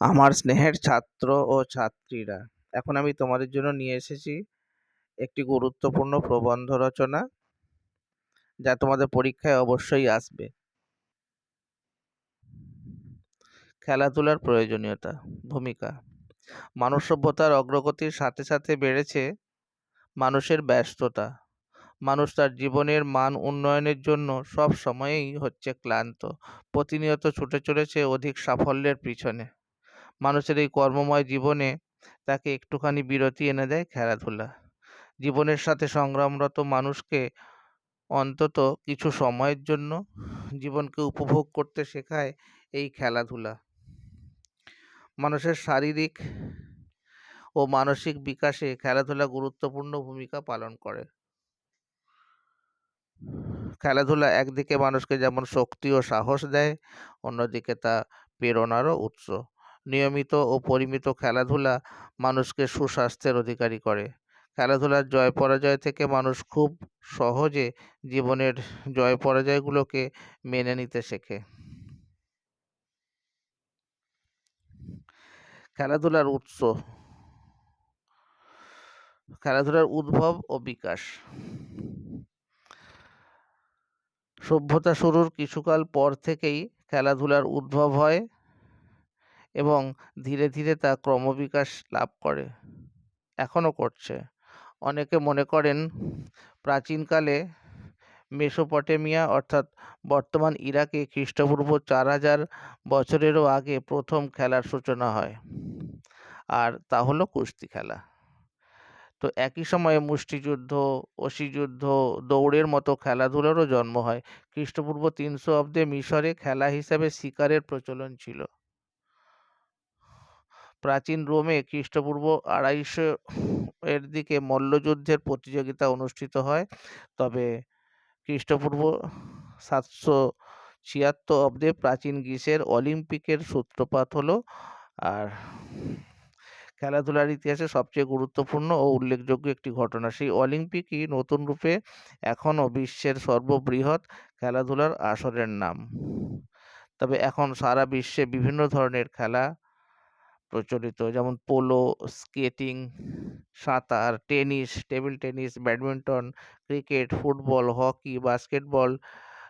আমার স্নেহের ছাত্র ও ছাত্রীরা। এখন আমি তোমাদের জন্য নিয়ে এসেছি একটি গুরুত্বপূর্ণ প্রবন্ধ রচনা, যা তোমাদের পরীক্ষায় অবশ্যই আসবে। খেলাধুলার প্রয়োজনীয়তা, ভূমিকা। মানব সভ্যতার অগ্রগতির সাথে সাথে বেড়েছে মানুষের ব্যস্ততা। মানুষ তার জীবনের মান উন্নয়নের জন্য সব সময়েই হচ্ছে ক্লান্ত। প্রতিনিয়ত ছুটে চলেছে অধিক সাফল্যের পিছনে। মানুষের এই কর্মময় জীবনে তাকে একটুখানি বিরতি এনে দেয় খেলাধুলা। জীবনের সাথে সংগ্রামরত মানুষকে অন্তত কিছু সময়ের জন্য জীবনকে উপভোগ করতে শেখায় এই খেলাধুলা। মানুষের শারীরিক ও মানসিক বিকাশে খেলাধুলা গুরুত্বপূর্ণ ভূমিকা পালন করে। খেলাধুলা একদিকে মানুষকে যেমন শক্তি ও সাহস দেয়, অন্যদিকে তা প্রেরণারও উৎস। নিয়মিত ও পরিমিত খেলাধুলা মানুষকে সুস্বাস্থ্যের অধিকারী করে। খেলাধুলার জয় পরাজয় থেকে মানুষ খুব সহজে জীবনের জয় পরাজয়গুলোকে মেনে নিতে শেখে। খেলাধুলার উৎস। খেলাধুলার উদ্ভব ও বিকাশ। সভ্যতা শুরুর কিছুকাল পর থেকেই খেলাধুলার উদ্ভব হয়। এবং ধীরে ধীরে তা ক্রমবিকাশ লাভ করে। এখনও করছে। অনেকে মনে করেন প্রাচীনকালে মেসোপটেমিয়া অর্থাৎ বর্তমান ইরাকে খ্রিস্টপূর্ব চার হাজার বছরেরও আগে প্রথম খেলার সূচনা হয়। আর তা হলো কুস্তি খেলা। তো একই সময়ে মুষ্টিযুদ্ধ অসিযুদ্ধ দৌড়ের মতো খেলাধুলারও জন্ম হয়। খ্রিস্টপূর্ব তিনশো অব্দে মিশরে খেলা হিসাবে শিকারের প্রচলন ছিল। প্রাচীন রোমে খ্রিস্টপূর্ব আড়াইশো এর দিকে মল্লযুদ্ধের প্রতিযোগিতা অনুষ্ঠিত হয়। তবে খ্রিস্টপূর্ব সাতশো ছিয়াত্তর অব্দে প্রাচীন গ্রিসের অলিম্পিকের সূত্রপাত হলো আর খেলাধুলার ইতিহাসে সবচেয়ে গুরুত্বপূর্ণ ও উল্লেখযোগ্য একটি ঘটনা। সেই অলিম্পিকই নতুন রূপে এখনও বিশ্বের সর্ববৃহৎ খেলাধুলার আসরের নাম। তবে এখন সারা বিশ্বে বিভিন্ন ধরনের খেলা প্রচলিত, যেমন পোলো, স্কেটিং, সাঁতার, tennis, table tennis, badminton, cricket, football, hockey, basketball,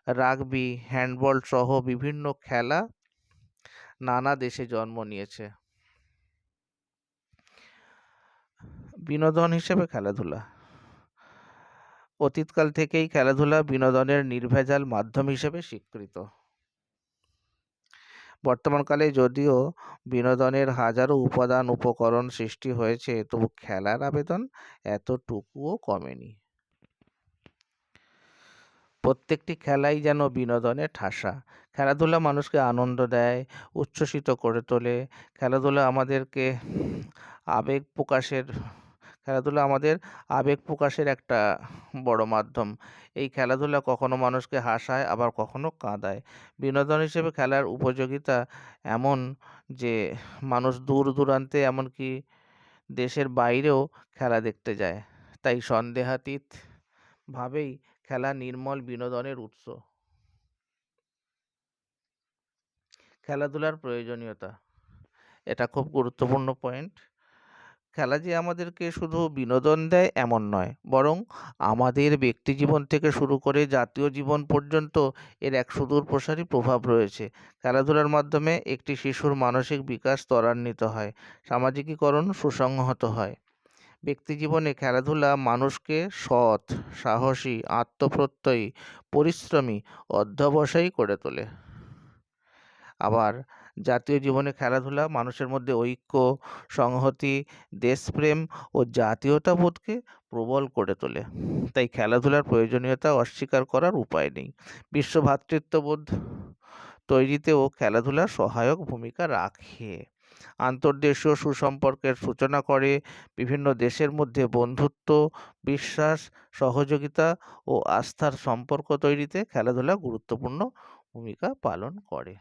rugby, handball সহ বিভিন্ন খেলা নানা দেশে জন্ম নিয়েছে। বিনোদন হিসেবে খেলাধুলা। অতীতকাল থেকেই খেলাধুলা বিনোদনের নির্ভেজাল মাধ্যম হিসেবে স্বীকৃত। বর্তমানকালে যদিও বিনোদনের হাজারো উপাদান উপকরণ সৃষ্টি হয়েছে, তবু খেলার আবেদন এতটুকুও কমেনি। প্রত্যেকটি খেলাই যেন বিনোদনের ঠাসা। খেলাধুলা মানুষকে আনন্দ দেয়, উচ্ছ্বসিত করে তোলে। খেলাধুলা আমাদেরকে আবেগ প্রকাশের খেলাধুলা আমাদের আবেগ প্রকাশের একটা বড় মাধ্যম। এই খেলাধুলা কখনো মানুষকে হাসায় আবার কখনো কাঁদায়। বিনোদন হিসেবে খেলার উপযোগিতা এমন যে মানুষ দূর দূরান্তে এমনকি দেশের বাইরেও খেলা দেখতে যায়। তাই সন্দেহাতীত ভাবেই খেলা নির্মল বিনোদনের উৎস। খেলাধুলার প্রয়োজনীয়তা। এটা খুব গুরুত্বপূর্ণ পয়েন্ট। খেলা যে আমাদেরকে শুধু বিনোদন দেয় এমন নয়, বরং আমাদের ব্যক্তি জীবন থেকে শুরু করে জাতীয় জীবন পর্যন্ত এর এক সুদূর প্রসারী প্রভাব রয়েছে। খেলাধুলার মাধ্যমে একটি শিশুর মানসিক বিকাশ ত্বরান্বিত হয়, সামাজিকীকরণ সুসংহত হয়। ব্যক্তি জীবনে খেলাধুলা মানুষকে সৎ, সাহসী, আত্মপ্রত্যয়ী, পরিশ্রমী, অধ্যবসায়ী করে তোলে। আবার জাতীয় জীবনে খেলাধুলা, মানুষের মধ্যে ঐক্য, সংহতি, দেশপ্রেম ও জাতীয়তাবোধকে প্রবল করে তোলে। তাই খেলাধুলার প্রয়োজনীয়তা অস্বীকার করার উপায় নেই। বিশ্ব ভ্রাতৃত্ববোধ তৈরিতেও খেলাধুলা সহায়ক ভূমিকা রাখে। আন্তর্দেশীয় সুসম্পর্কের সূচনা করে, বিভিন্ন দেশের মধ্যে বন্ধুত্ব, বিশ্বাস, সহযোগিতা ও আস্থার সম্পর্ক তৈরিতে খেলাধুলা গুরুত্বপূর্ণ ভূমিকা পালন করে।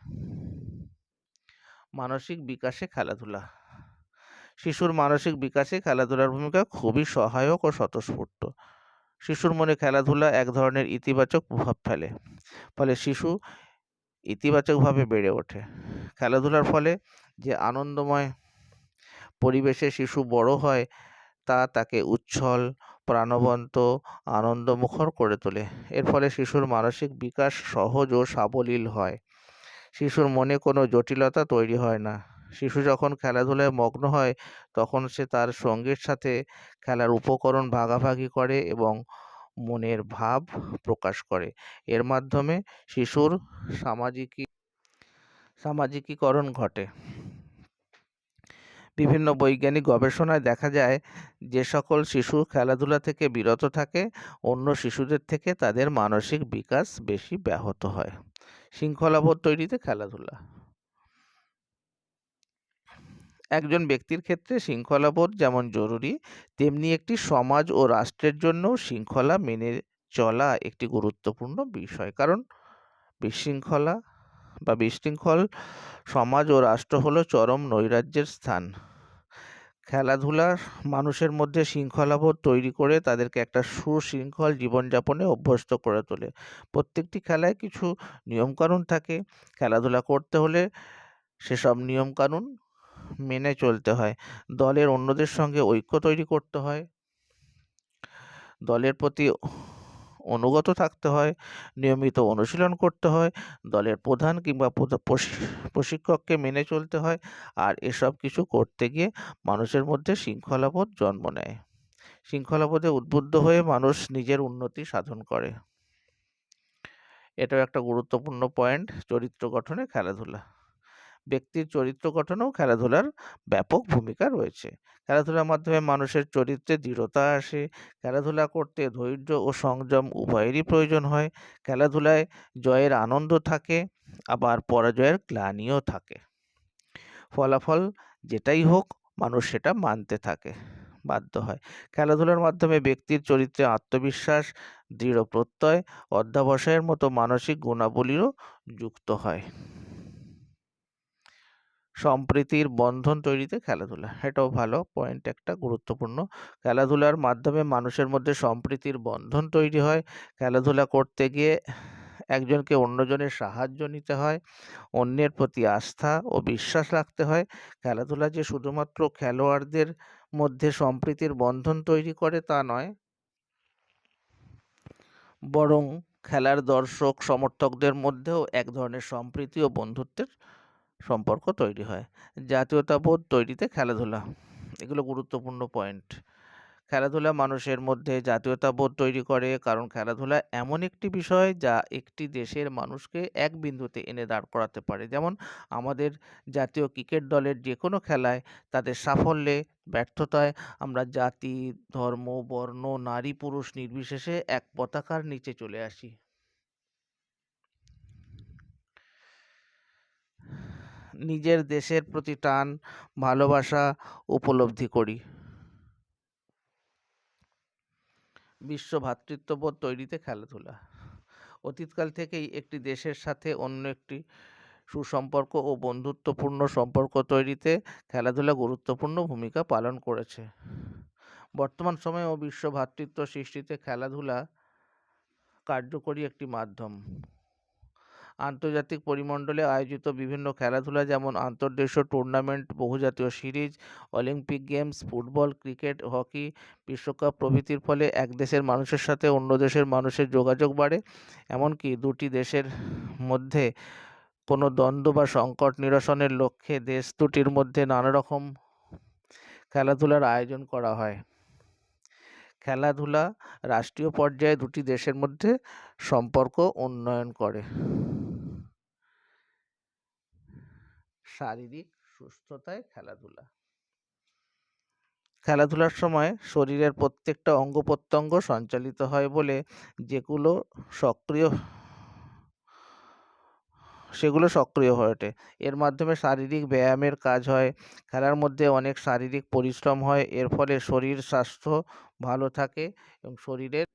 মানসিক বিকাশে খেলাধুলা। শিশুর মানসিক বিকাশে খেলাধুলার ভূমিকা খুবই সহায়ক ও স্বতঃস্ফূর্ত। শিশুর মনে খেলাধুলা এক ধরনের ইতিবাচক প্রভাব ফেলে, ফলে শিশু ইতিবাচকভাবে বেড়ে ওঠে। খেলাধুলার ফলে যে আনন্দময় পরিবেশে শিশু বড় হয়, তা তাকে উচ্ছল, প্রাণবন্ত, আনন্দমুখর করে তোলে। এর ফলে শিশুর মানসিক বিকাশ সহজ ও সাবলীল হয়। শিশুর মনে কোনো জটিলতা তৈরি হয় না। শিশু যখন খেলাধুলায় মগ্ন হয়, তখন সে তার সঙ্গীর সাথে খেলার উপকরণ ভাগাভাগি করে এবং মনের ভাব প্রকাশ করে। এর মাধ্যমে শিশুর সামাজিকী, সামাজিকীকরণ ঘটে। বিভিন্ন বৈজ্ঞানিক গবেষণায় দেখা যায়, যে সকল শিশু খেলাধুলা থেকে বিরত থাকে, অন্য শিশুদের থেকে তাদের মানসিক বিকাশ বেশি ব্যাহত হয়। শৃঙ্খলাবোধ তৈরিতে খেলাধুলা। একজন ব্যক্তির ক্ষেত্রে শৃঙ্খলাবোধ যেমন জরুরি, তেমনি একটি সমাজ ও রাষ্ট্রের জন্যও শৃঙ্খলা মেনে চলা একটি গুরুত্বপূর্ণ বিষয়। কারণ বিশৃঙ্খলা বা বিশৃঙ্খল সমাজ ও রাষ্ট্র হলো চরম নৈরাজ্যের স্থান। খেলাধুলা মানুষের মধ্যে শৃঙ্খলাবোধ তৈরি করে তাদেরকে একটা সুশৃঙ্খল জীবনযাপনে অভ্যস্ত করে তোলে। প্রত্যেকটি খেলায় কিছু নিয়মকানুন থাকে। খেলাধুলা করতে হলে সেসব নিয়মকানুন মেনে চলতে হয়। দলের অন্যদের সঙ্গে ঐক্য তৈরি করতে হয়। দলের প্রতি অনুগত থাকতে হয়, নিয়মিত অনুশীলন করতে হয়, দলের প্রধান কিংবা প্রশিক্ষককে মেনে চলতে হয় আর এসব কিছু করতে গিয়ে মানুষের মধ্যে শৃঙ্খলাবোধ জন্ম নেয়। শৃঙ্খলাবোধে উদ্বুদ্ধ হয়ে মানুষ নিজের উন্নতি সাধন করে। এটাও একটা গুরুত্বপূর্ণ পয়েন্ট চরিত্র গঠনে খেলাধুলা। ব্যক্তির চরিত্র গঠনেও খেলাধুলার ব্যাপক ভূমিকা রয়েছে। খেলাধুলার মাধ্যমে মানুষের চরিত্রে দৃঢ়তা আসে। খেলাধুলা করতে ধৈর্য ও সংযম উভয়েরই প্রয়োজন হয়। খেলাধুলায় জয়ের আনন্দ থাকে, আবার পরাজয়ের গ্লানিও থাকে। ফলাফল যেটাই হোক, মানুষ সেটা মানতে থাকে, বাধ্য হয়। খেলাধুলার মাধ্যমে ব্যক্তির চরিত্রে আত্মবিশ্বাস দৃঢ় প্রত্যয় অধ্যাবসায়ের মতো মানসিক গুণাবলীরও যুক্ত হয়। সম্প্রীতির বন্ধন তৈরিতে খেলাধুলা। এটাও ভালো পয়েন্ট একটা গুরুত্বপূর্ণ। খেলাধুলার মাধ্যমে মানুষের মধ্যে সম্প্রীতির বন্ধন তৈরি হয়। খেলাধুলা করতে গিয়ে একজনকে অন্যজনের সাহায্য নিতে হয়, অন্যের প্রতি আস্থা ও বিশ্বাস রাখতে হয়। খেলাধুলা যে শুধুমাত্র খেলোয়াড়দের মধ্যে সম্প্রীতির বন্ধন তৈরি করে তা নয়, বরং খেলার দর্শক, সমর্থকদের মধ্যেও এক ধরনের সম্প্রীতি ও বন্ধুত্বের সম্পর্ক তৈরি হয়। জাতীয়তাবোধ তৈরিতে খেলাধুলা, এগুলো গুরুত্বপূর্ণ পয়েন্ট খেলাধুলা মানুষের মধ্যে জাতীয়তাবোধ তৈরি করে কারণ খেলাধুলা এমন একটি বিষয় যা একটি দেশের মানুষকে এক বিন্দুতে এনে দাঁড় করাতে পারে। যেমন আমাদের জাতীয় ক্রিকেট দলের যে কোনো খেলায় তাদের সাফল্যে, ব্যর্থতায় আমরা জাতি, ধর্ম, বর্ণ, নারী, পুরুষ নির্বিশেষে এক পতাকার নিচে চলে আসি। নিজের দেশের প্রতি টান, ভালোবাসা উপলব্ধি করি। বিশ্ব ভ্রাতৃত্ববোধ তৈরিতে খেলাধুলা। অতীতকাল থেকেই একটি দেশের সাথে অন্য একটি সুসম্পর্ক ও বন্ধুত্বপূর্ণ সম্পর্ক তৈরিতে খেলাধুলা গুরুত্বপূর্ণ ভূমিকা পালন করেছে। বর্তমান সময়ে ও বিশ্ব ভ্রাতৃত্ব সৃষ্টিতে খেলাধুলা কার্যকরী একটি মাধ্যম। আন্তর্জাতিক পরিমণ্ডলে আয়োজিত বিভিন্ন খেলাধুলা যেমন আন্তর্দেশীয় tournament বহুজাতীয় series Olympic games football cricket hockey বিশ্বকাপ প্রভৃতির ফলে এক দেশের মানুষের সাথে অন্য দেশের মানুষের যোগাযোগ বাড়ে। এমনকি দুটি দেশের মধ্যে কোনো দ্বন্দ্ব বা সংকট নিরসনের লক্ষ্যে দেশ দুটির মধ্যে নানা রকম খেলাধুলার আয়োজন করা হয়। খেলাধুলা রাষ্ট্রীয় পর্যায়ে দুটি দেশের মধ্যে সম্পর্ক উন্নয়ন করে। শারীরিক সুস্থতায় খেলাধুলা। খেলাধুলার সময় শরীরের প্রত্যেকটা অঙ্গ প্রত্যঙ্গ সঞ্চালিত হয় বলে যেগুলো সক্রিয় সেগুলো সক্রিয় হয়ে ওঠে। এর মাধ্যমে শারীরিক ব্যায়ামের কাজ হয়, খেলার মধ্যে অনেক শারীরিক পরিশ্রম হয়, এর ফলে শরীর স্বাস্থ্য ভালো থাকে এবং শরীরের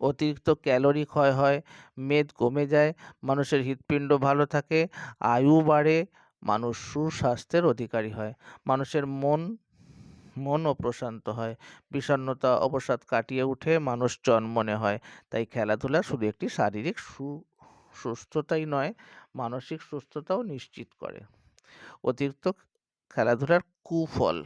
অতিরিক্ত ক্যালোরি ক্ষয় হয়, মেদ কমে যায়, মানুষের হৃৎপিণ্ড ভালো থাকে, আয়ু বাড়ে, মানুষ সুস্বাস্থ্যের অধিকারী হয়, মানুষের মন, মনও প্রশান্ত হয়, বিষণ্ণতা অবসাদ কাটিয়ে উঠে মানুষ জন্মনে হয়, তাই খেলাধুলা শুধু একটি শারীরিক সু, সুস্থতাই নয়, মানসিক সুস্থতাও নিশ্চিত করে। অতিরিক্ত খেলাধুলার কুফল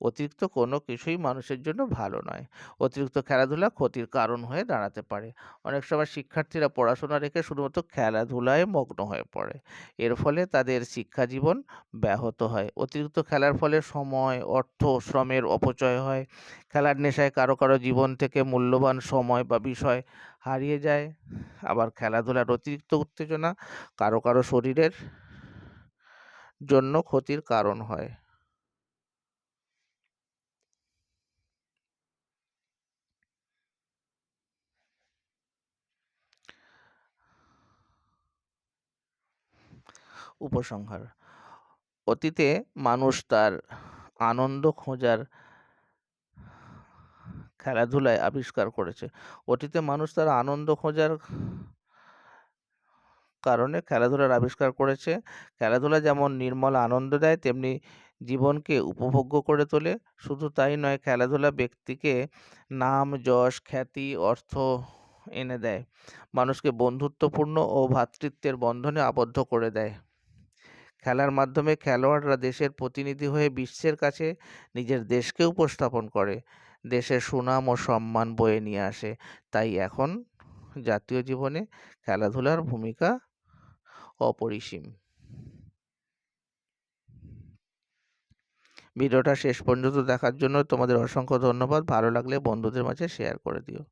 অতিরিক্ত কোনো কিছুই মানুষের জন্য ভালো নয়। অতিরিক্ত খেলাধুলা ক্ষতির কারণ হয়ে দাঁড়াতে পারে। অনেক সময় শিক্ষার্থীরা পড়াশোনা রেখে শুধুমাত্র খেলাধুলায় মগ্ন হয়ে পড়ে। এর ফলে তাদের শিক্ষা জীবন ব্যাহত হয়। অতিরিক্ত খেলার ফলে সময়, অর্থ, শ্রমের অপচয় হয়। খেলার নেশায় কারও কারও জীবন থেকে মূল্যবান সময় বা বিষয় হারিয়ে যায়। আবার খেলাধুলার অতিরিক্ত উত্তেজনা কারও কারও শরীরের জন্য ক্ষতির কারণ হয়। উপসংহার। অতীতে মানুষ তার আনন্দ খোঁজার খেলাধুলায় আবিষ্কার করেছে। অতীতে মানুষ তার আনন্দ খোঁজার কারণে খেলাধুলার আবিষ্কার করেছে। খেলাধুলা যেমন নির্মল আনন্দ দেয়, তেমনি জীবনকে উপভোগ্য করে তোলে। শুধু তাই নয়, খেলাধুলা ব্যক্তিকে নাম, যশ, খ্যাতি, অর্থ এনে দেয়। মানুষকে বন্ধুত্বপূর্ণ ও ভ্রাতৃত্বের বন্ধনে আবদ্ধ করে দেয়। খেলার মাধ্যমে খেলোয়াড়রা দেশের প্রতিনিধি হয়ে বিশ্বের কাছে নিজের দেশকে উপস্থাপন করে। দেশের সুনাম ও সম্মান বয়ে নিয়ে আসে। তাই এখন জাতীয় জীবনে খেলাধুলার ভূমিকা অপরিসীম। ভিডিওটা শেষ পর্যন্ত দেখার জন্য তোমাদের অসংখ্য ধন্যবাদ। ভালো লাগলে বন্ধুদের মাঝে শেয়ার করে দিও।